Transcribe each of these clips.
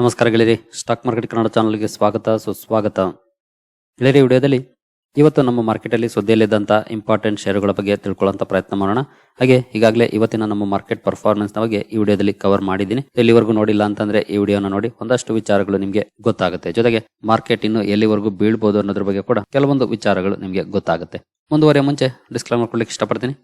ನಮಸ್ಕಾರ ಗೆಳೆಯರಿ, stock market Kannada ಚಾನಲ್ಗೆ ಸ್ವಾಗತ, ಸುಸ್ವಾಗತ. ಗೆಳೆಯರಿ ವಿಡಿಯೋದಲ್ಲಿ ಇವತ್ತು ನಮ್ಮ ಮಾರ್ಕೆಟಲ್ಲಿ ಸುದ್ದಿಯಲ್ಲಿದ್ದಂಥ ಇಂಪಾರ್ಟೆಂಟ್ ಷೇರುಗಳ ಬಗ್ಗೆ ತಿಳ್ಕೊಳ್ಳೋಂಥ ಪ್ರಯತ್ನ ಮಾಡೋಣ. ಹಾಗೆ ಈಗಾಗಲೇ ಇವತ್ತಿನ ನಮ್ಮ ಮಾರ್ಕೆಟ್ ಪರ್ಫಾರ್ಮೆನ್ಸ್ ಬಗ್ಗೆ ಈ ವಿಡಿಯೋದಲ್ಲಿ ಕವರ್ ಮಾಡಿದ್ದೀನಿ. ಎಲ್ಲಿವರೆಗೂ ನೋಡಿಲ್ಲ ಅಂತಂದ್ರೆ ಈ ವಿಡಿಯೋನ ನೋಡಿ, ಒಂದಷ್ಟು ವಿಚಾರಗಳು ನಿಮಗೆ ಗೊತ್ತಾಗುತ್ತೆ. ಜೊತೆಗೆ ಮಾರ್ಕೆಟ್ ಇನ್ನು ಎಲ್ಲಿವರೆಗೂ ಬೀಳ್ಬೋದು ಅನ್ನೋದ್ರ ಬಗ್ಗೆ ಕೂಡ ಕೆಲವೊಂದು ವಿಚಾರಗಳು ನಿಮಗೆ ಗೊತ್ತಾಗುತ್ತೆ. ಮುಂದುವರಿಯ ಮುಂಚೆ ಡಿಸ್ಕ್ಲೈಮರ್ ಕೊಡ್ಲಿಕ್ಕೆ ಇಷ್ಟಪಡ್ತೀನಿ.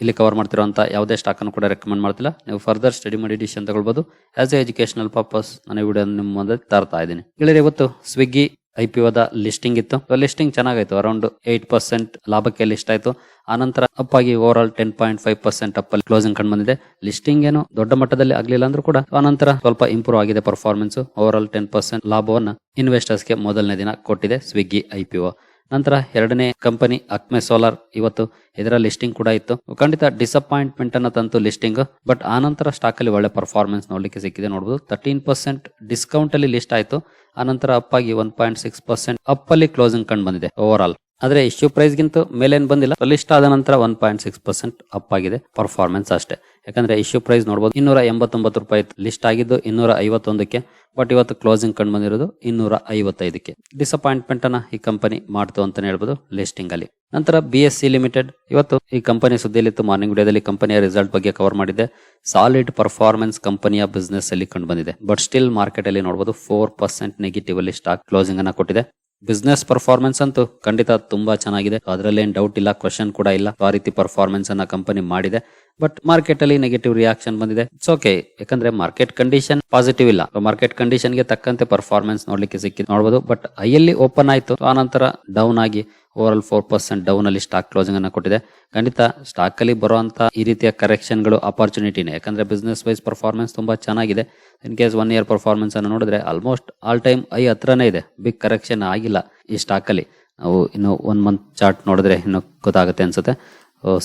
ಇಲ್ಲಿ ಕವರ್ ಮಾಡ್ತಿರೋಂಥ ಯಾವುದೇ ಸ್ಟಾಕ್ ಅನ್ನು ಕೂಡ ರೆಕಮೆಂಡ್ ಮಾಡ್ತಿಲ್ಲ. ನೀವು ಫರ್ದರ್ ಸ್ಟಡಿ ಮಾಡಿ ಡಿಸಿಷನ್ ತಗೊಳ್ಬೋದು. ಆಸ್ ಎ ಎಜುಕೇಶನಲ್ ಪರ್ಪಸ್ ನಾನು ಈ ವಿಡಿಯೋ ನಿಮ್ಮ ಮುಂದೆ ತರ್ತಾ ಇದ್ದೀನಿ. ಹೇಳಿದ್ರೆ ಇವತ್ತು ಸ್ವಿಗ್ಗಿ ಐ ಪಿ ಒದ ಲಿಸ್ಟಿಂಗ್ ಇತ್ತು. ಲಿಸ್ಟಿಂಗ್ ಚೆನ್ನಾಗಾಯ್ತು. ಅರೌಂಡ್ ಏಟ್ ಪರ್ಸೆಂಟ್ ಲಾಭಕ್ಕೆ ಲಿಸ್ಟ್ ಆಯ್ತು. ಆನಂತರ ಅಪ್ ಆಗಿ overall ten point five percent up ಅಲ್ಲಿ ಕ್ಲೋಸಿಂಗ್ ಕಂಡು ಬಂದಿದೆ. ಲಿಸ್ಟಿಂಗ್ ಏನು ದೊಡ್ಡ ಮಟ್ಟದಲ್ಲಿ ಆಗಲಿಲ್ಲ ಅಂದ್ರೂ ಕೂಡ ಆನಂತರ ಸ್ವಲ್ಪ ಇಂಪ್ರೂವ್ ಆಗಿದೆ performance overall ten percent ಲಾಭವನ್ನು ಇನ್ವೆಸ್ಟರ್ಸ್ಗೆ ಮೊದಲನೇ ದಿನ ಕೊಟ್ಟಿದೆ ಸ್ವಿಗ್ಗಿ ಐ ಪಿ ಒ ನಂತರ ಎರಡನೇ ಕಂಪನಿ ಅಕ್ಮೆ ಸೋಲಾರ್ ಇವತ್ತು ಇದರ ಲಿಸ್ಟಿಂಗ್ ಕೂಡ ಇತ್ತು. ಖಂಡಿತ ಡಿಸಪಾಯಿಂಟ್ಮೆಂಟ್ ಅನ್ನ ತಂತು ಲಿಸ್ಟಿಂಗ್ ಬಟ್ ಆನಂತರ ಸ್ಟಾಕ್ ಅಲ್ಲಿ ಒಳ್ಳೆ ಪರ್ಫಾರ್ಮೆನ್ಸ್ ನೋಡ್ಲಿಕ್ಕೆ ಸಿಕ್ಕಿದೆ ನೋಡಬಹುದು ತರ್ಟೀನ್ ಪರ್ಸೆಂಟ್ ಡಿಸ್ಕೌಂಟ್ ಅಲ್ಲಿ ಲಿಸ್ಟ್ ಆಯ್ತು. ಆನಂತರ ಅಪ್ ಆಗಿ one point six percent up ಅಲ್ಲಿ ಕ್ಲೋಸಿಂಗ್ ಕಂಡು ಬಂದಿದೆ ಓವರ್ ಆಲ್ ಆದ್ರೆ ಇಶ್ಯೂ ಪ್ರೈಸ್ ಗಿಂತ ಮೇಲೇನ್ ಬಂದಿಲ್ಲ. ಲಿಸ್ಟ್ ಆದ ನಂತರ one point six percent up ಆಗಿದೆ. ಪರ್ಫಾರ್ಮೆನ್ಸ್ ಅಷ್ಟೇ. ಯಾಕಂದ್ರೆ ಇಶ್ಯೂ ಪ್ರೈಸ್ ನೋಡಬಹುದು ಇನ್ನೂರ ಎಂಬತ್ತೊಂಬತ್ತು ರೂಪಾಯಿ ಲಿಸ್ಟ್ ಆಗಿದ್ದು ಇನ್ನೂರ ಐವತ್ತೊಂದಕ್ಕೆ ಬಟ್ ಇವತ್ತು ಕ್ಲೋಸಿಂಗ್ ಕಂಡು ಬಂದಿರೋದು ಇನ್ನೂರ ಐವತ್ತೈದಕ್ಕೆ ಡಿಸಪಾಯಿಂಟ್ಮೆಂಟ್ ಅನ್ನ ಈ ಕಂಪನಿ ಮಾಡ್ತು ಅಂತಾನೆ ಹೇಳ್ಬೋದು ಲಿಸ್ಟಿಂಗ್ ಅಲ್ಲಿ. ನಂತರ ಬಿ ಎಸ್ ಸಿ ಲಿಮಿಟೆಡ್ ಇವತ್ತು ಈ ಕಂಪನಿ ಸುದ್ದಿಯಲ್ಲಿತ್ತು ಮಾರ್ನಿಂಗ್ ವಿಡಿಯೋದಲ್ಲಿ ಕಂಪನಿಯ ರಿಸಲ್ಟ್ ಬಗ್ಗೆ ಕವರ್ ಮಾಡಿದೆ ಸಾಲಿಡ್ ಪರ್ಫಾರ್ಮೆನ್ಸ್ ಕಂಪನಿಯ ಬಿಸ್ನೆಸ್ ಅಲ್ಲಿ ಕಂಡು ಬಂದಿದೆ. ಬಟ್ ಸ್ಟಿಲ್ ಮಾರ್ಕೆಟ್ ಅಲ್ಲಿ ನೋಡಬಹುದು ಫೋರ್ ಪರ್ಸೆಂಟ್ ನೆಗೆಟಿವ್ ಅಲ್ಲಿ ಸ್ಟಾಕ್ ಕ್ಲೋಸಿಂಗ್ ಅನ್ನ ಕೊಟ್ಟಿದೆ. ಬಿಸ್ನೆಸ್ ಪರ್ಫಾರ್ಮೆನ್ಸ್ ಅಂತೂ ಖಂಡಿತ ತುಂಬಾ ಚೆನ್ನಾಗಿದೆ. ಅದರಲ್ಲಿ ಏನ್ ಡೌಟ್ ಇಲ್ಲ ಕ್ವಶನ್ ಕೂಡ ಇಲ್ಲ. ಆ ರೀತಿ ಪರ್ಫಾರ್ಮೆನ್ಸ್ ಅನ್ನ ಕಂಪನಿ ಮಾಡಿದೆ. ಬಟ್ ಮಾರ್ಕೆಟ್ ಅಲ್ಲಿ ನೆಗೆಟಿವ್ ರಿಯಾಕ್ಷನ್ ಬಂದಿದೆ. ಇಟ್ಸ್ ಓಕೆ ಯಾಕಂದ್ರೆ ಮಾರ್ಕೆಟ್ ಕಂಡೀಷನ್ ಪಾಸಿಟಿವ್ ಇಲ್ಲ. ಮಾರ್ಕೆಟ್ ಕಂಡೀಷನ್ಗೆ ತಕ್ಕಂತೆ ಪರ್ಫಾರ್ಮೆನ್ಸ್ ನೋಡ್ಲಿಕ್ಕೆ ಸಿಕ್ಕಿದೆ. ನೋಡಬಹುದು ಬಟ್ ಐಯಲ್ಲಿ ಓಪನ್ ಆಯ್ತು. ಆನಂತರ ಡೌನ್ ಆಗಿ overall four percent down ಅಲ್ಲಿ ಸ್ಟಾಕ್ ಕ್ಲೋಸಿಂಗ್ ಅನ್ನು ಕೊಟ್ಟಿದೆ. ಖಂಡಿತ ಸ್ಟಾಕ್ ಅಲ್ಲಿ ಬರುವಂತ ಈ ರೀತಿಯ ಕರೆಕ್ಷನ್ಗಳು ಅಪಾರ್ಚುನಿಟಿನೇ ಯಾಕಂದ್ರೆ ಬಿಸ್ನೆಸ್ ವೈಸ್ ಪರ್ಫಾರ್ಮೆನ್ಸ್ ತುಂಬಾ ಚೆನ್ನಾಗಿದೆ. In case one year performance ಅನ್ನು ನೋಡಿದ್ರೆ ಆಲ್ಮೋಸ್ಟ್ ಆಲ್ ಟೈಮ್ ಐ ಹತ್ರನೇ ಇದೆ. ಬಿಗ್ ಕರೆಕ್ಷನ್ ಆಗಿಲ್ಲ ಈ ಸ್ಟಾಕ್ ಅಲ್ಲಿ. ನಾವು ಇನ್ನು ಒನ್ ಮಂತ್ ಚಾರ್ಟ್ ನೋಡಿದ್ರೆ ಇನ್ನು ಗೊತ್ತಾಗುತ್ತೆ ಅನ್ಸುತ್ತೆ.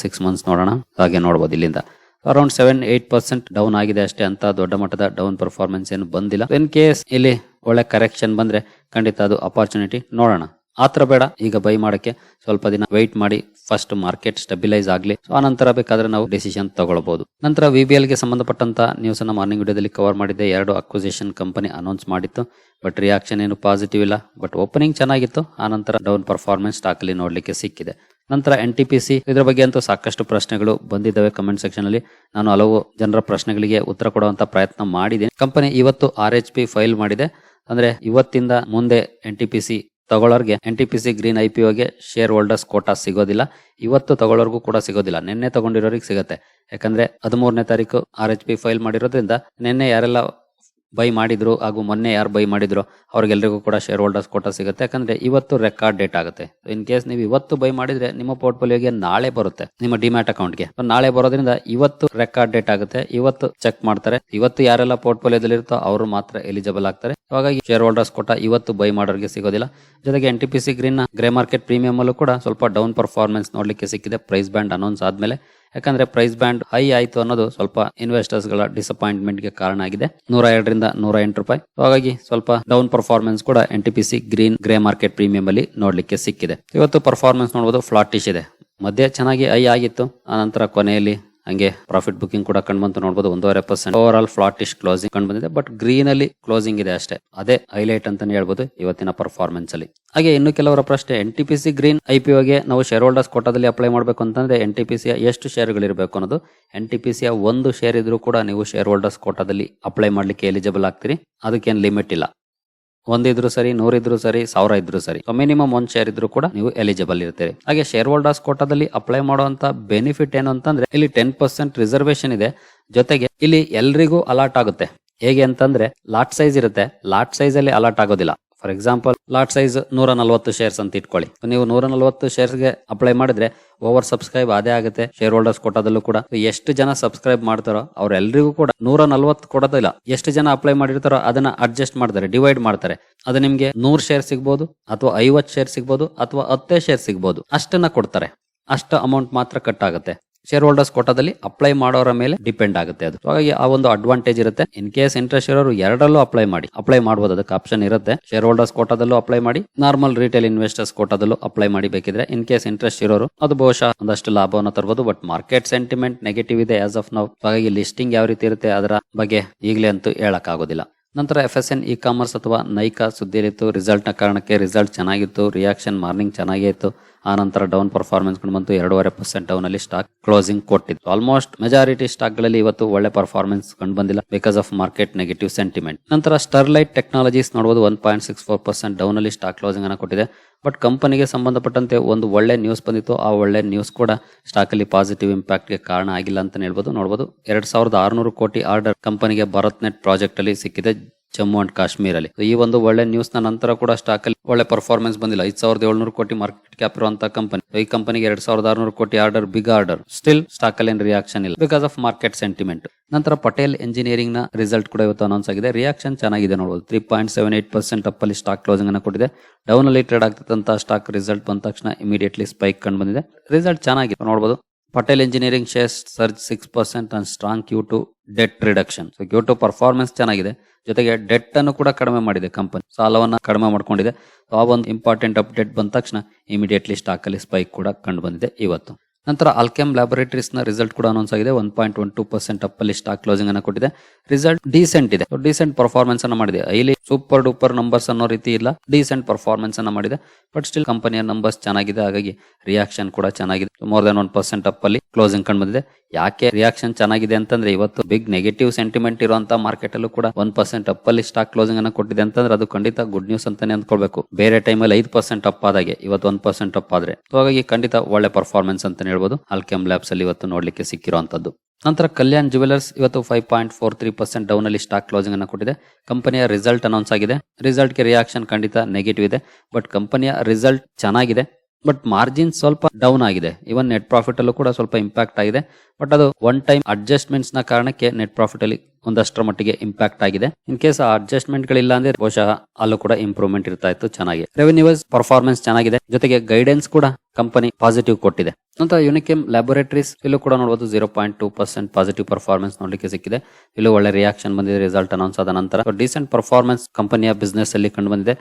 ಸಿಕ್ಸ್ ಮಂತ್ಸ್ ನೋಡೋಣ. ಹಾಗೆ ನೋಡ್ಬೋದು ಇಲ್ಲಿಂದ. Around seven eight percent down ಆಗಿದೆ ಅಷ್ಟೇ ಅಂತ ದೊಡ್ಡ ಮಟ್ಟದ ಡೌನ್ ಪರ್ಫಾರ್ಮೆನ್ಸ್ ಏನು ಬಂದಿಲ್ಲ. ಇನ್ ಕೇಸ್ ಇಲ್ಲಿ ಒಳ್ಳೆ ಕರೆಕ್ಷನ್ ಬಂದ್ರೆ ಖಂಡಿತ ಅದು ಅಪಾರ್ಚುನಿಟಿ ನೋಡೋಣ. ಆತರ ಬೇಡ. ಈಗ ಬೈ ಮಾಡಕ್ಕೆ ಸ್ವಲ್ಪ ದಿನ ವೆಯ್ಟ್ ಮಾಡಿ ಫಸ್ಟ್ ಮಾರ್ಕೆಟ್ ಸ್ಟೆಬಿಲೈಸ್ ಆಗಲಿ. ಸೊ ಆನಂತರ ಬೇಕಾದ್ರೆ ನಾವು ಡಿಸಿಷನ್ ತಗೊಳ್ಬಹುದು ನಂತರ ವಿ ಬಿ ಗೆ ಸಂಬಂಧಪಟ್ಟಂತ ನ್ಯೂಸ್ ಅನ್ನ ಮಾರ್ನಿಂಗ್ ವಿಡಿಯೋದಲ್ಲಿ ಕವರ್ ಮಾಡಿದ್ದೆ. ಎರಡು ಅಕ್ವಿಸೇಷನ್ ಕಂಪನಿ ಅನೌನ್ಸ್ ಮಾಡಿತ್ತು. ಬಟ್ ರಿಯಾಕ್ಷನ್ ಏನು ಪಾಸಿಟಿವ್ ಇಲ್ಲ. ಬಟ್ ಓಪನಿಂಗ್ ಚೆನ್ನಾಗಿತ್ತು. ಆನಂತರ ಡೌನ್ ಪರ್ಫಾರ್ಮೆನ್ಸ್ ಸ್ಟಾಕ್ ಅಲ್ಲಿ ನೋಡ್ಲಿಕ್ಕೆ ಸಿಕ್ಕಿದೆ. ನಂತರ ಎನ್ ಟಿ ಪಿ ಸಿ ಇದರ ಬಗ್ಗೆ ಅಂತೂ ಸಾಕಷ್ಟು ಪ್ರಶ್ನೆಗಳು ಬಂದಿದ್ದಾವೆ ಕಮೆಂಟ್ ಸೆಕ್ಷನ್ ಅಲ್ಲಿ. ನಾನು ಹಲವು ಜನರ ಪ್ರಶ್ನೆಗಳಿಗೆ ಉತ್ತರ ಕೊಡುವಂತ ಪ್ರಯತ್ನ ಮಾಡಿದ್ದೀನಿ. ಕಂಪನಿ ಇವತ್ತು ಆರ್ ಎಚ್ ಪಿ ಫೈಲ್ ಮಾಡಿದೆ. ಅಂದ್ರೆ ಇವತ್ತಿಂದ ಮುಂದೆ N T P C ತಗೊಳ್ಳೋರ್ಗೆ N T P C green I P ಓಗೆ shareholders Kota ಸಿಗೋದಿಲ್ಲ. ಇವತ್ತು ತಗೊಳ್ಳೋರ್ಗೂ ಕೂಡ ಸಿಗೋದಿಲ್ಲ. ನಿನ್ನೆ ತಗೊಂಡಿರೋರಿಗೆ ಸಿಗುತ್ತೆ. ಯಾಕಂದ್ರೆ ಹದಿಮೂರನೇ ತಾರೀಕು ಆರ್ ಎಚ್ ಪಿ ಫೈಲ್ ಮಾಡಿರೋದ್ರಿಂದ ನಿನ್ನೆ ಯಾರೆಲ್ಲ ಬೈ ಮಾಡಿದ್ರು ಹಾಗೂ ಮೊನ್ನೆ ಯಾರು ಬೈ ಮಾಡಿದ್ರು ಅವ್ರಿಗೆಲ್ಲರಿಗೂ ಕೂಡ ಶೇರ್ ಹೋಲ್ಡರ್ಸ್ ಕೋಟಾ ಸಿಗುತ್ತೆ. ಯಾಕಂದ್ರೆ ಇವತ್ತು ರೆಕಾರ್ಡ್ ಡೇಟ್ ಆಗುತ್ತೆ. ಇನ್ ಕೇಸ್ ನೀವು ಇವತ್ತು ಬೈ ಮಾಡಿದ್ರೆ ನಿಮ್ಮ ಪೋರ್ಟ್ಫೋಲಿಯೋಗೆ ನಾಳೆ ಬರುತ್ತೆ, ನಿಮ್ಮ ಡಿಮ್ಯಾಟ್ ಅಕೌಂಟ್ಗೆ ನಾಳೆ ಬರೋದ್ರಿಂದ ಇವತ್ತು ರೆಕಾರ್ಡ್ ಡೇಟ್ ಆಗುತ್ತೆ. ಇವತ್ತು ಚೆಕ್ ಮಾಡ್ತಾರೆ. ಇವತ್ತು ಯಾರೆಲ್ಲ ಪೋರ್ಟ್ಫೋಲಿಯೋದಲ್ಲಿ ಇರುತ್ತೋ ಅವರು ಮಾತ್ರ ಎಲಿಜಿಬಲ್ ಆಗ್ತಾರೆ. ಹಾಗಾಗಿ ಶೇರ್ ಹೋಲ್ಡರ್ಸ್ ಕೋಟಾ ಇವತ್ತು ಬೈ ಮಾಡೋರಿಗೆ ಸಿಗೋದಿಲ್ಲ. ಜೊತೆಗೆ N T P C green grey market premium ಅಲ್ಲೂ ಕೂಡ ಸ್ವಲ್ಪ ಡೌನ್ ಪರ್ಫಾರ್ಮೆನ್ಸ್ ನೋಡ್ಲಿಕ್ಕೆ ಸಿಕ್ಕಿದೆ. ಪ್ರೈಸ್ ಬ್ಯಾಂಡ್ ಅನೌನ್ಸ್ ಆದ್ಮೇಲೆ ಯಾಕಂದ್ರೆ ಪ್ರೈಸ್ ಬ್ಯಾಂಡ್ ಹೈ ಆಯ್ತು ಅನ್ನೋದು ಸ್ವಲ್ಪ ಇನ್ವೆಸ್ಟರ್ಸ್ಗಳ ಡಿಸಪಾಯಿಂಟ್ಮೆಂಟ್ಗೆ ಕಾರಣ ಆಗಿದೆ. ನೂರ ಎರಡರಿಂದ ನೂರ ಎಂಟು ರೂಪಾಯಿ. ಹಾಗಾಗಿ ಸ್ವಲ್ಪ ಡೌನ್ ಪರ್ಫಾರ್ಮೆನ್ಸ್ ಕೂಡ N T P C green grey market premium ಅಲ್ಲಿ ನೋಡ್ಲಿಕ್ಕೆ ಸಿಕ್ಕಿದೆ. ಇವತ್ತು ಪರ್ಫಾರ್ಮೆನ್ಸ್ ನೋಡಬಹುದು ಫ್ಲಾಟಿಶ್ ಇದೆ. ಮಧ್ಯೆ ಚೆನ್ನಾಗಿ ಹೈ ಆಗಿತ್ತು. ಆನಂತರ ಕೊನೆಯಲ್ಲಿ ಹಂಗೆ ಪ್ರಾಫಿಟ್ ಬುಕಿಂಗ್ ಕೂಡ ಕಂಡು ಬಂತು ನೋಡಬಹುದು ಒಂದೂವರೆ percent over all flattish closing ಕಂಡು ಬಂದಿದೆ ಬಟ್ ಗ್ರೀನ್ ಅಲ್ಲಿ ಕ್ಲೋಸಿಂಗ್ ಇದೆ ಅಷ್ಟೇ. ಅದೇ ಹೈಲೈಟ್ ಅಂತಾನೆ ಹೇಳ್ಬೋದು ಇವತ್ತಿನ ಪರ್ಫಾರ್ಮೆನ್ಸ್ ಅಲ್ಲಿ. ಹಾಗೆ ಇನ್ನು ಕೆಲವರ ಪ್ರಶ್ನೆ N T P C green I P ಓಗೆ ನಾವು ಶೇರ್ ಹೋಲ್ಡರ್ಸ್ ಕೋಟಾದಲ್ಲಿ ಅಪ್ಲೈ ಮಾಡಬೇಕು ಅಂತಂದ್ರೆ ಎನ್ ಟಿ ಪಿ ಸಿ ಎಷ್ಟು ಶೇರ್ಗಳಿರಬೇಕು ಅನ್ನೋದು. ಎನ್ ಟಿ ಪಿ ಸಿಯ ಒಂದು ಶೇರ್ ಇದ್ರೂ ಕೂಡ ನೀವು ಶೇರ್ ಹೋಲ್ಡರ್ಸ್ ಕೋಟಾದಲ್ಲಿ ಅಪ್ಲೈ ಮಾಡ್ಲಿಕ್ಕೆ ಎಲಿಜಿಬಲ್ ಆಗ್ತೀರಿ. ಅದಕ್ಕೇನು ಲಿಮಿಟ್ ಇಲ್ಲ. ಒಂದಿದ್ರು ಸರಿ, ನೂರಿದ್ರು ಸರಿ, ಸಾವಿರ ಇದ್ರು ಸರಿ. ಮಿನಿಮಮ್ ಒಂದ್ ಶೇರ್ ಇದ್ರು ಕೂಡ ನೀವು ಎಲಿಜಿಬಲ್ ಇರ್ತೀರಿ. ಹಾಗೆ ಶೇರ್ ಹೋಲ್ಡರ್ಸ್ ಕೋಟಾದಲ್ಲಿ ಅಪ್ಲೈ ಮಾಡುವಂತ ಬೆನಿಫಿಟ್ ಏನು ಅಂತಂದ್ರೆ, ಇಲ್ಲಿ ಟೆನ್ ಪರ್ಸೆಂಟ್ ರಿಸರ್ವೇಶನ್ ಇದೆ. ಜೊತೆಗೆ ಇಲ್ಲಿ ಎಲ್ರಿಗೂ ಅಲಾಟ್ ಆಗುತ್ತೆ. ಹೇಗೆ ಅಂತಂದ್ರೆ ಲಾಟ್ ಸೈಜ್ ಇರುತ್ತೆ. ಲಾಟ್ ಸೈಜ್ ಅಲ್ಲಿ ಅಲಾಟ್ ಆಗೋದಿಲ್ಲ. ಫಾರ್ ಎಕ್ಸಾಂಪಲ್ ಲಾಟ್ ಸೈಜ್ ನೂರ ನಲ್ವತ್ತು ಶೇರ್ಸ್ ಅಂತ ಇಟ್ಕೊಳ್ಳಿ. ನೀವು ನೂರ ನಲ್ವತ್ತು ಶೇರ್ಸ್ಗೆ ಅಪ್ಲೈ ಮಾಡಿದ್ರೆ ಓವರ್ ಸಬ್ಸ್ಕ್ರೈಬ್ ಅದೇ ಆಗುತ್ತೆ. ಶೇರ್ ಹೋಲ್ಡರ್ಸ್ ಕೊಟ್ಟದಲ್ಲೂ ಕೂಡ ಎಷ್ಟು ಜನ ಸಬ್ಸ್ಕ್ರೈಬ್ ಮಾಡ್ತಾರೋ ಅವ್ರೆಲ್ರಿಗೂ ಕೂಡ ನೂರ ನಲ್ವತ್ತು ಕೊಡೋದಿಲ್ಲ ಎಷ್ಟು ಜನ ಅಪ್ಲೈ ಮಾಡಿರ್ತಾರೋ ಅದನ್ನ ಅಡ್ಜಸ್ಟ್ ಮಾಡ್ತಾರೆ ಡಿವೈಡ್ ಮಾಡ್ತಾರೆ. ಅದು ನಿಮ್ಗೆ ನೂರ್ ಶೇರ್ ಸಿಗ್ಬೋದು, ಅಥವಾ ಐವತ್ ಶೇರ್ ಸಿಗ್ಬೋದು, ಅಥವಾ ಹತ್ತೇ ಶೇರ್ ಸಿಗ್ಬೋದು. ಅಷ್ಟನ್ನ ಕೊಡ್ತಾರೆ. ಅಷ್ಟು ಅಮೌಂಟ್ ಮಾತ್ರ ಕಟ್ ಆಗುತ್ತೆ. ಶೇರ್ ಹೋಲ್ಡರ್ಸ್ ಕೋಟಾದಲ್ಲಿ ಅಪ್ಲೈ ಮಾಡೋರ ಮೇಲೆ ಡಿಪೆಂಡ್ ಆಗುತ್ತೆ ಅದು. ಹಾಗಾಗಿ ಆ ಒಂದು ಅಡ್ವಾಂಟೇಜ್ ಇರುತ್ತೆ. ಇನ್ ಕೇಸ್ ಇಂಟ್ರೆಸ್ಟ್ ಇರೋರು ಎರಡರಲ್ಲೂ ಅಪ್ಲೈ ಮಾಡಿ. ಅಪ್ಲೈ ಮಾಡಬಹುದು ಅದಕ್ಕೆ ಆಪ್ಷನ್ ಇರುತ್ತೆ. ಶೇರ್ ಹೋಲ್ಡರ್ಸ್ ಕೋಟಾದಲ್ಲೂ ಅಪ್ಲೈ ಮಾಡಿ. ನಾರ್ಮಲ್ ರಿಟೇಲ್ ಇನ್ವೆಸ್ಟರ್ಸ್ ಕೋಟಾದಲ್ಲೂ ಅಪ್ಲೈ ಮಾಡಿ ಬೇಕಿದ್ರೆ ಇನ್ ಕೇಸ್ ಇಂಟ್ರೆಸ್ಟ್ ಇರೋರು ಅದು ಬಹುಶಃ ಒಂದಷ್ಟು ಲಾಭವನ್ನು ತರಬಹುದು ಬಟ್ ಮಾರ್ಕೆಟ್ ಸೆಂಟಿಮೆಂಟ್ ನೆಗೆಟಿವ್ ಇದೆ ಆಸ್ ಆಫ್ ನಾವು ಹಾಗಾಗಿ ಲಿಸ್ಟಿಂಗ್ ಯಾವ ರೀತಿ ಇರುತ್ತೆ ಅದರ ಬಗ್ಗೆ ಈಗಲೇ ಅಂತೂ ಹೇಳಕ್ ಆಗೋದಿಲ್ಲ ನಂತರ F S N E commerce ಅಥವಾ ನೈಕಾ ಸುದ್ದಿಯಲ್ಲಿತ್ತು. ರಿಸಲ್ಟ್ನ ಕಾರಣಕ್ಕೆ ರಿಸಲ್ಟ್ ಚೆನ್ನಾಗಿತ್ತು. ರಿಯಾಕ್ಷನ್ ಮಾರ್ನಿಂಗ್ ಚೆನ್ನಾಗೇ ಇತ್ತು. ಆ ನಂತರ ಡೌನ್ ಪರ್ಫಾರ್ಮೆನ್ಸ್ ಬಂತು. ಎರಡೂವರೆ ಪರ್ಸೆಂಟ್ ಡೌನ್ ಅಲ್ಲಿ ಸ್ಟಾಕ್ ಕ್ಲೋಸಿಂಗ್ ಕೊಟ್ಟಿತ್ತು. ಆಲ್ಮೋಸ್ಟ್ ಮೆಜಾರಿಟಿ ಸ್ಟಾಕ್ಗಳಲ್ಲಿ ಇವತ್ತು ಒಳ್ಳೆ ಪರ್ಫಾರ್ಮೆನ್ಸ್ ಕಂಡು ಬಂದಿಲ್ಲ because of market negative sentiment ನಂತರ ಸ್ಟರ್ಲೈಟ್ ಟೆಕ್ನಾಲಜೀಸ್ ನೋಡಬಹುದು one point six four percent down ಅಲ್ಲಿ ಸ್ಟಾಕ್ ಕ್ಲೋಸಿಂಗ್ ಅನ್ನು ಕೊಟ್ಟಿದೆ. ಬಟ್ ಕಂಪನಿಗೆ ಸಂಬಂಧಪಟ್ಟಂತೆ ಒಂದು ಒಳ್ಳೆ ನ್ಯೂಸ್ ಬಂದಿತ್ತು. ಆ ಒಳ್ಳೆ ನ್ಯೂಸ್ ಕೂಡ ಸ್ಟಾಕ್ ಅಲ್ಲಿ ಪಾಸಿಟಿವ್ ಇಂಪ್ಯಾಕ್ಟ್ಗೆ ಕಾರಣ ಆಗಿಲ್ಲ ಅಂತ ಹೇಳ್ಬೋದು. ನೋಡ್ಬೋದು. ಎರಡ್ ಸಾವಿರದ ಆರುನೂರು ಕೋಟಿ ಆರ್ಡರ್ ಕಂಪನಿಗೆ ಭಾರತ್ ನೆಟ್ ಪ್ರಾಜೆಕ್ಟ್ ಅಲ್ಲಿ ಸಿಕ್ಕಿದೆ. ಜಮ್ಮು ಅಂಡ್ ಕಾಶ್ಮೀರ್ ಅಲ್ಲಿ ಈ ಒಂದು ಒಳ್ಳೆ ನ್ಯೂಸ್ನ ನಂತರ ಕೂಡ ಸ್ಟಾಕ್ ಅಲ್ಲಿ ಒಳ್ಳೆ ಪರ್ಫಾರ್ಮೆನ್ಸ್ ಬಂದಿಲ್ಲ. ಐದ್ ಸಾವಿರದ ಏಳ್ನೂರು ಕೋಟಿ ಮಾರ್ಕೆಟ್ ಕ್ಯಾಪ್ ಇರುವಂತಹ ಕಂಪನಿ ಈ ಕಂಪನಿಗೆ ಎರಡ್ ಸಾವಿರದ ಆರುನೂರು ಕೋಟಿ order big order still stock ಅಲ್ಲಿ ರಿಯಾಕ್ಷನ್ ಇಲ್ಲ. ಬಿಕಾಸ್ ಆಫ್ ಮಾರ್ಕೆಟ್ ಸೆಂಟಿಮೆಂಟ್ ನಂತರ ಪಟೇಲ್ ಇಂಜಿನಿಯರಿಂಗ್ನ ರಿಸಲ್ಟ್ ಕೂಡ ಇವತ್ತು ಅನೌನ್ಸ್ ಆಗಿದೆ. ರಿಯಾಕ್ಷನ್ ಚೆನ್ನಾಗಿದೆ ನೋಡಬಹುದು three point seven eight percent up ಅಲ್ಲಿ ಸ್ಟಾಕ್ ಕ್ಲೋಸಿಂಗ್ ಅನ್ನು ಕೊಟ್ಟಿದೆ. ಡೌನ್ ಅಲ್ಲಿ ಟ್ರೇಡ್ ಆಗ್ತಿದ್ದಂತ ಸ್ಟಾಕ್ ರಿಸಲ್ಟ್ ಬಂದ ತಕ್ಷಣ ಇಮಿಡಿಯೇಟ್ಲಿ ಸ್ಪೈಕ್ ಕಂಡು ಬಂದಿದೆ. ರಿಸಲ್ಟ್ ಚೆನ್ನಾಗಿದೆ ನೋಡಬಹುದು Patel Engineering shares surge six percent and strong Q two debt reduction so Q two performance ಚೆನ್ನಾಗಿದೆ. ಜೊತೆಗೆ ಡೆಟ್ ಅನ್ನು ಕೂಡ ಕಡಿಮೆ ಮಾಡಿದೆ ಕಂಪನಿ ಸಾಲವನ್ನ ಕಡಿಮೆ ಮಾಡ್ಕೊಂಡಿದೆ. ಸೊ ಆ ಒಂದು ಇಂಪಾರ್ಟೆಂಟ್ ಅಪ್ಡೇಟ್ ಬಂದ ತಕ್ಷಣ ಇಮಿಡಿಯೇಟ್ಲಿ ಸ್ಟಾಕ್ ಅಲ್ಲಿ ಸ್ಪೈಕ್ ಕೂಡ ಕಂಡು ಬಂದಿದೆ ಇವತ್ತು. ನಂತರ ಅಲ್ಕೆಮ್ನ ರಿಸಲ್ಟ್ ಕೂಡ ಅನೌನ್ಸ್ ಆಗಿದೆ. One point one two percent up ಅಲ್ಲಿ ಸ್ಟಾಕ್ ಕ್ಲೋಸಿಂಗ್ ಅನ್ನು ಕೊಟ್ಟಿದೆ. ರಿಸಲ್ಟ್ ಡೀಸೆಂಟ್ ಇದೆ. ಡೀಸೆಂಟ್ ಪರ್ಫಾರ್ಮೆನ್ಸ್ ಅನ್ನ ಮಾಡಿದೆ. ಇಲ್ಲಿ ಸೂಪರ್ ಡೂಪರ್ ನಂಬರ್ಸ್ ಅನ್ನೋ ರೀತಿ ಇಲ್ಲ. ಡೀಸೆಂಟ್ ಪರ್ಫಾರ್ಮೆನ್ಸ್ ಅನ್ನ ಮಾಡಿದೆ. ಬಟ್ ಸ್ಟಿಲ್ ಕಂಪನಿಯ ನಂಬರ್ಸ್ ಚೆನ್ನಾಗಿದೆ. ಹಾಗಾಗಿ ರಿಯಾಕ್ಷನ್ ಕೂಡ ಚೆನ್ನಾಗಿದೆ. More than one percent up ಅಲ್ಲಿ ಕ್ಲೋಸಿಂಗ್ ಕಂಡು ಬಂದಿದೆ. ಯಾಕೆ ರಿಯಾಕ್ಷನ್ ಚೆನ್ನಾಗಿದೆ ಅಂತಂದ್ರೆ ಇವತ್ತು ಬಿಗ್ ನೆಗೆಟಿವ್ ಸೆಂಟಿಮೆಂಟ್ ಇರುವಂತ ಮಾರ್ಕೆಟ್ ಅಲ್ಲೂ ಕೂಡ ಒನ್ ಪರ್ಸೆಂಟ್ ಅಪ್ ಅಲ್ಲಿ ಸ್ಟಾಕ್ ಕ್ಲೋಸಿಂಗ್ ಅನ್ನ ಕೊಟ್ಟಿದೆ ಅಂತಂದ್ರೆ ಅದು ಖಂಡಿತ ಗುಡ್ ನ್ಯೂಸ್ ಅಂತಾನೆ ಅಂದ್ಕೊಳ್ಬೇಕು. ಬೇರೆ ಟೈಮ್ ಅಲ್ಲಿ ಐದು ಪರ್ಸೆಂಟ್ ಅಪ್ ಆದಾಗೆ ಇವತ್ತು ಒಂದ್ ಪರ್ಸೆಂಟ್ ಅಪ್ ಆದ್ರೆ. ಹಾಗಾಗಿ ಖಂಡಿತ ಒಳ್ಳೆ ಪರ್ಫಾರ್ಮೆನ್ಸ್ ಅಂತ ಹೇಳ್ಬೋದು. ಅಲ್ಕೆಮ್ ಲ್ಯಾಬ್ಸ್ ಅಲ್ಲಿ ಇವತ್ತು ನೋಡ್ಲಿಕ್ಕೆ ಸಿಕ್ಕಿರುವಂತದ್ದು. ನಂತರ ಕಲ್ಯಾಣ್ ಜುವೆಲರ್ಸ್ ಇವತ್ತು five point four three percent down ಅಲ್ಲಿ ಸ್ಟಾಕ್ ಕ್ಲೋಸಿಂಗ್ ಅನ್ನು ಕೊಟ್ಟಿದೆ. ಕಂಪನಿಯ ರಿಸಲ್ಟ್ ಅನೌನ್ಸ್ ಆಗಿದೆ. ರಿಸಲ್ಟ್ಗೆ ರಿಯಾಕ್ಷನ್ ಖಂಡಿತ ನೆಗೆಟಿವ್ ಇದೆ. ಬಟ್ ಕಂಪನಿಯ ರಿಸಲ್ಟ್ ಚೆನ್ನಾಗಿದೆ. ಬಟ್ ಮಾರ್ಜಿನ್ ಸ್ವಲ್ಪ ಡೌನ್ ಆಗಿದೆ. ಇವನ್ ನೆಟ್ ಪ್ರಾಫಿಟ್ ಅಲ್ಲೂ ಕೂಡ ಸ್ವಲ್ಪ ಇಂಪ್ಯಾಕ್ಟ್ ಆಗಿದೆ. ಬಟ್ ಅದು ಒನ್ ಟೈಮ್ ಅಡ್ಜಸ್ಟ್ಮೆಂಟ್ಸ್ನ ಕಾರಣಕ್ಕೆ ನೆಟ್ ಪ್ರಾಫಿಟ್ ಅಲ್ಲಿ ಒಂದಷ್ಟರ ಮಟ್ಟಿಗೆ ಇಂಪ್ಯಾಕ್ಟ್ ಆಗಿದೆ. ಇನ್ ಕೇಸ್ ಆ ಅಡ್ಜಸ್ಟ್ಮೆಂಟ್ ಗಳಿಲ್ಲ ಅಂದ್ರೆ ಬಹುಶಃ ಅಲ್ಲೂ ಕೂಡ ಇಂಪ್ರೂವ್ಮೆಂಟ್ ಇರ್ತಾ ಇತ್ತು, ಚೆನ್ನಾಗಿ. ರೆವೆನ್ಯೂಸ್ ಪರ್ಫಾರ್ಮೆನ್ಸ್ ಚೆನ್ನಾಗಿದೆ. ಜೊತೆಗೆ ಗೈಡೆನ್ಸ್ ಕೂಡ ಕಂಪನಿ ಪಾಸಿಟಿವ್ ಕೊಟ್ಟಿದೆ. ನಂತರ ಯುನಿಕೆಮ್ ಲ್ಯಾಬೊರೇಟರೀಸ್ ಇಲ್ಲೂ ಕೂಡ ನೋಡಬಹುದು zero point two percent positive performance ನೋಡಲಿಕ್ಕೆ ಸಿಕ್ಕಿದೆ. ಇಲ್ಲೂ ಒಳ್ಳೆ ರಿಯಾಕ್ಷನ್ ಬಂದಿದೆ ರಿಸಲ್ಟ್ ಅನೌನ್ಸ್ ಆದ ನಂತರ. ಡೀಸೆಂಟ್ ಪರ್ಫಾರ್ಮೆನ್ಸ್ ಕಂಪನಿಯ ಬಿಸ್ನೆಸ್ ಅಲ್ಲಿ ಕಂಡು ಬಂದಿದೆ.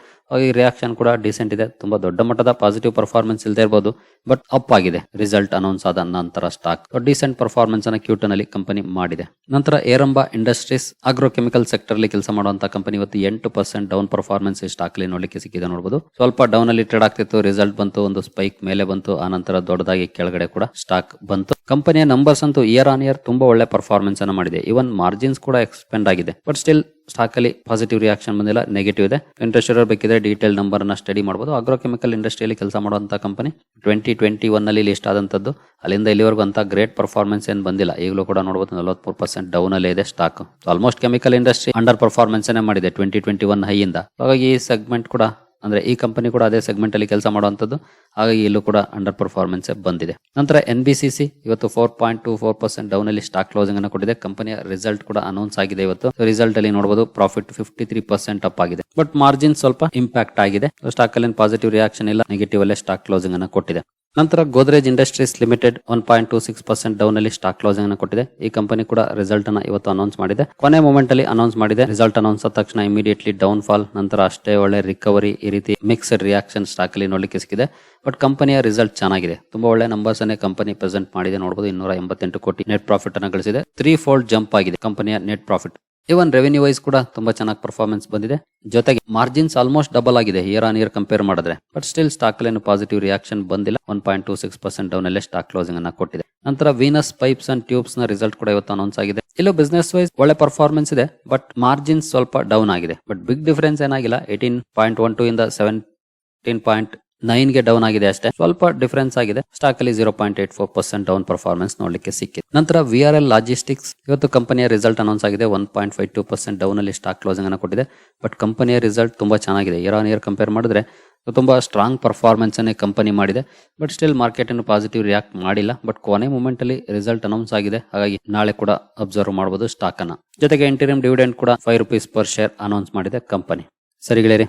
ಈ ರಿಯಾಕ್ಷನ್ ಕೂಡ ಡಿಸೆಂಟ್ ಇದೆ. ತುಂಬಾ ದೊಡ್ಡ ಮಟ್ಟದ ಪಾಸಿಟಿವ್ ಪರ್ಫಾರ್ಮೆನ್ಸ್ ಇಲ್ಲದೆ ಇರಬಹುದು ಬಟ್ ಅಪ್ ಆಗಿದೆ. ರಿಸಲ್ಟ್ ಅನೌನ್ಸ್ ಆದ ನಂತರ ಸ್ಟಾಕ್ ಡೀಸೆಂಟ್ ಪರ್ಫಾರ್ಮೆನ್ಸ್ ಅನ್ನ ಕ್ಯೂಟನ್ ಅಲ್ಲಿ ಕಂಪನಿ ಮಾಡಿದೆ. ನಂತರ Heranba industries agro chemical sector ಅಲ್ಲಿ ಕೆಲಸ ಮಾಡುವಂತಹ ಕಂಪನಿ ಇವತ್ತು ಎಂಟು ಪರ್ಸೆಂಟ್ ಡೌನ್ ಪರ್ಫಾರ್ಮೆನ್ಸ್ ಸ್ಟಾಕ್ ಅಲ್ಲಿ ನೋಡಲಿಕ್ಕೆ ಸಿಕ್ಕಿದೆ ನೋಡಬಹುದು ಸ್ವಲ್ಪ ಡೌನ್ ಅಲ್ಲಿ ಟ್ರೇಡ್ ಆಗ್ತಿತ್ತು ರಿಸಲ್ಟ್ ಬಂತು, ಒಂದು ಸ್ಪೈಕ್ ಮೇಲೆ ಬಂತು, ಆ ನಂತರ ದೊಡ್ಡದಾಗಿ ಕೆಳಗಡೆ ಕೂಡ ಸ್ಟಾಕ್ ಬಂತು. ಕಂಪನಿಯ ನಂಬರ್ಸ್ ಅಂತೂ ಇಯರ್ ಆನ್ ಇಯರ್ ತುಂಬಾ ಒಳ್ಳೆ ಪರ್ಫಾರ್ಮೆನ್ಸ್ ಅನ್ನ ಮಾಡಿದೆ. ಇವನ್ ಮಾರ್ಜಿನ್ಸ್ ಕೂಡ ಎಕ್ಸ್ಪೆಂಡ್ ಆಗಿದೆ. ಬಟ್ ಸ್ಟಿಲ್ ಸ್ಟಾಕ್ ಅಲ್ಲಿ ಪಾಸಿಟಿವ್ ರಿಯಾಕ್ಷನ್ ಬಂದಿಲ್ಲ ನೆಗೆಟಿವ್ ಇದೆ. ಇಂಟ್ರೆಸ್ಟ್ ಬೇಕಿದ್ರೆ ಡೀಟೇಲ್ ನಂಬರ್ ಅನ್ನ ಸ್ಟಡಿ ಮಾಡಬಹುದು ಆಗ್ರೋ ಕೆಮಿಕಲ್ ಇಂಡಸ್ಟ್ರಿಯಲ್ಲಿ ಕೆಲಸ ಮಾಡುವಂತ ಕಂಪನಿ ಟ್ವೆಂಟಿ ಟ್ವೆಂಟಿ ಒನ್ ಅಲ್ಲಿ ಲಿಸ್ಟ್ ಆದಂತದ್ದು. ಅಲ್ಲಿಂದ ಇಲ್ಲಿವರೆಗೂ ಅಂತ ಗ್ರೇಟ್ ಪರ್ಫಾರ್ಮೆನ್ಸ್ ಏನ್ ಬಂದಿಲ್ಲ. ಈಗಲೂ ಕೂಡ ನೋಡಬಹುದು ನಲವತ್ಮೂರು ಪರ್ಸೆಂಟ್ ಡೌನ್ ಅಲ್ಲಿ ಇದೆ stock almost chemical industry under performance ಮಾಡಿದೆ ಟ್ವೆಂಟಿ ಟ್ವೆಂಟಿ ಒನ್ ಹೈ ಇಂದ. ಹಾಗಾಗಿ ಈ ಸೆಗ್ಮೆಂಟ್ ಕೂಡ ಅಂದ್ರೆ ಈ ಕಂಪನಿ ಕೂಡ ಅದೇ ಸೆಗ್ಮೆಂಟ್ ಅಲ್ಲಿ ಕೆಲಸ ಮಾಡುವಂತದ್ದು ಹಾಗಾಗಿ ಇಲ್ಲೂ ಕೂಡ ಅಂಡರ್ ಪರ್ಫಾರ್ಮೆನ್ಸ್ ಬಂದಿದೆ. ನಂತರ ಎನ್ ಬಿ ಸಿ ಸಿ ಇವತ್ತು four point two four percent down ಅಲ್ಲಿ ಸ್ಟಾಕ್ ಕ್ಲೋಸಿಂಗ್ ಅನ್ನು ಕೊಟ್ಟಿದೆ. ಕಂಪನಿಯ ರಿಸಲ್ಟ್ ಕೂಡ ಅನೌನ್ಸ್ ಆಗಿದೆ ಇವತ್ತು. ರಿಸಲ್ಟ್ ಅಲ್ಲಿ ನೋಡಬಹುದು profit fifty three percent up ಆಗಿದೆ. ಬಟ್ ಮಾರ್ಜಿನ್ ಸ್ವಲ್ಪ ಇಂಪ್ಯಾಕ್ಟ್ ಆಗಿದೆ. ಸ್ಟಾಕ್ ಅಲ್ಲಿ ಪಾಸಿಟಿವ್ ರಿಯಾಕ್ಷನ್ ಇಲ್ಲ. ನೆಗೆಟಿವ್ ಅಲ್ಲೇ ಸ್ಟಾಕ್ ಕ್ಲೋಸಿಂಗ್ ಅನ್ನು ಕೊಟ್ಟಿದೆ. ನಂತರ Godrej industries limited one point two six percent down ಅಲ್ಲಿ ಸ್ಟಾಕ್ ಕ್ಲೋಸಿಂಗ್ ಅನ್ನು ಕೊಟ್ಟಿದೆ. ಈ ಕಂಪನಿ ಕೂಡ ರಿಸಲ್ಟ್ ಅನ್ನ ಇವತ್ತು ಅನೌನ್ಸ್ ಮಾಡಿದೆ. ಕೊನೆ ಮೂಮೆಂಟ್ ಅಲ್ಲಿ ಅನೌನ್ಸ್ ಮಾಡಿದೆ. ರಿಸಲ್ಟ್ ಅನೌನ್ಸ್ ಆದ ತಕ್ಷಣ ಇಮಿಡಿಯೇಟ್ಲಿ ಡೌನ್ ಫಾಲ್ ನಂತರ ಅಷ್ಟೇ ಒಳ್ಳೆ ರಿಕವರಿ ಈ ರೀತಿ ಮಿಕ್ಸ್ಡ್ ರಿಯಾಕ್ಷನ್ ಸ್ಟಾಕ್ ಅಲ್ಲಿ ನೋಡ್ಲಿಕ್ಕೆ ಸಿಕ್ಕಿದೆ. ಬಟ್ ಕಂಪನಿಯ ರಿಸಲ್ಟ್ ಚೆನ್ನಾಗಿದೆ. ತುಂಬಾ ಒಳ್ಳೆ ನಂಬರ್ಸ್ ಅನ್ನೇ ಕಂಪನಿ ಪ್ರೆಸೆಂಟ್ ಮಾಡಿದೆ ನೋಡಬಹುದು ಇನ್ನೂರ ಎಂಬತ್ತೆಂಟು ಕೋಟಿ ನೆಟ್ ಪ್ರಾಫಿಟ್ ಅನ್ನು ಗಳಿಸಿದೆ. ತ್ರೀ ಫೋಲ್ಡ್ ಜಂಪ್ ಆಗಿದೆ ಕಂಪನಿಯ net profit even revenue wise ಕೂಡ ತುಂಬಾ ಚೆನ್ನಾಗಿ ಪರ್ಫಾರ್ಮೆನ್ಸ್ ಬಂದಿದೆ. ಜೊತೆಗೆ ಮಾರ್ಜಿನ್ಸ್ ಆಲ್ಮೋಸ್ಟ್ ಡಬಲ್ ಆಗಿದೆ ಇಯರ್ ಆನ್ ಇಯರ್ ಕಂಪೇರ್ ಮಾಡಿದ್ರೆ. ಬಟ್ ಸ್ಟಿಲ್ ಸ್ಟಾಕ್ ಅಲ್ಲಿ ಪಾಸಿಟಿವ್ ರಿಯಾಕ್ಷನ್ ಬಂದಿಲ್ಲ. One point two six percent down ಅಲ್ಲೇ ಸ್ಟಾಕ್ ಕ್ಲೋಸಿಂಗ್ ಅನ್ನ ಕೊಟ್ಟಿದೆ. ನಂತರ ವೀನಸ್ ಪೈಪ್ಸ್ ಅಂಡ್ ಟ್ಯೂಬ್ಸ್ನ ರಿಸಲ್ಟ್ ಕೂಡ ಇವತ್ತು ಅನೌನ್ಸ್ ಆಗಿದೆ. ಇಲ್ಲೂ ಬಿಸ್ನೆಸ್ ವೈಸ್ ಒಳ್ಳೆ ಪರ್ಫಾರ್ಮೆನ್ಸ್ ಇದೆ. ಬಟ್ ಮಾರ್ಜಿನ್ಸ್ ಸ್ವಲ್ಪ ಡೌನ್ ಆಗಿದೆ. ಬಟ್ ಬಿಗ್ ಡಿಫರೆನ್ಸ್ ಏನಾಗಿಲ್ಲ. ಏಟೀನ್ ಪಾಯಿಂಟ್ ಒನ್ ಟೂ ಇಂದ ಸೆವೆಂಟೀನ್ ಪಾಯಿಂಟ್ ನೈನ್ಗೆ ಡೌನ್ ಆಗಿದೆ ಅಷ್ಟೇ. ಸ್ವಲ್ಪ ಡಿಫರೆನ್ಸ್ ಆಗಿದೆ. ಸ್ಟಾಕ್ ಅಲ್ಲಿ zero point eight four percent down performance ನೋಡ್ಲಿಕ್ಕೆ ಸಿಕ್ಕಿದೆ. ನಂತರ ವಿ ಆರ್ ಎಲ್ ಲಾಜಿಸ್ಟಿಕ್ಸ್ ಇವತ್ತು ಕಂಪನಿಯ ರಿಸಲ್ಟ್ ಅನೌನ್ಸ್ ಆಗಿದೆ. One point five two percent down ಅಲ್ಲಿ ಸ್ಟಾಕ್ ಕ್ಲೋಸಿಂಗ್ ಅನ್ನು ಕೊಟ್ಟಿದೆ. ಬಟ್ ಕಂಪನಿಯ ರಿಸಲ್ಟ್ ತುಂಬಾ ಚೆನ್ನಾಗಿದೆ. ಇಯರ್ ಆನ್ ಇಯರ್ ಕಂಪೇರ್ ಮಾಡಿದ್ರೆ ತುಂಬಾ ಸ್ಟ್ರಾಂಗ್ ಪರ್ಫಾರ್ಮೆನ್ಸ್ ಅನ್ನೇ ಕಂಪನಿ ಮಾಡಿದೆ. ಬಟ್ ಸ್ಟಿಲ್ ಮಾರ್ಕೆಟ್ ಅನ್ನು ಪಾಸಿಟಿವ್ ರಿಯಾಕ್ಟ್ ಮಾಡಿಲ್ಲ. ಬಟ್ ಕೊನೆ ಮೂಮೆಂಟ್ ಅಲ್ಲಿ ರಿಸಲ್ಟ್ ಅನೌನ್ಸ್ ಆಗಿದೆ. ಹಾಗಾಗಿ ನಾಳೆ ಕೂಡ ಅಬ್ಸರ್ವ್ ಮಾಡಬಹುದು ಸ್ಟಾಕ್ ಅನ್ನ. ಜೊತೆಗೆ ಇಂಟೀರಿಯಂ ಡಿವಿಡೆಂಡ್ ಕೂಡ five rupees per share announce ಮಾಡಿದೆ ಕಂಪನಿ ಸರಿ ಗೆಳೆಯರಿ